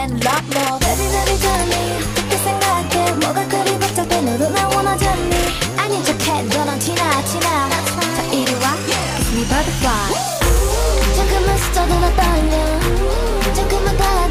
난 love love Baby baby darling 생각해 뭐가 그리 복잡해. 너도 나 원하잖니. 아닌 척해. 너랑 티나 티나. 자 이리 와. Kiss me butterfly 잠깐만 스쳐도 나 떨려. 잠깐만 닿아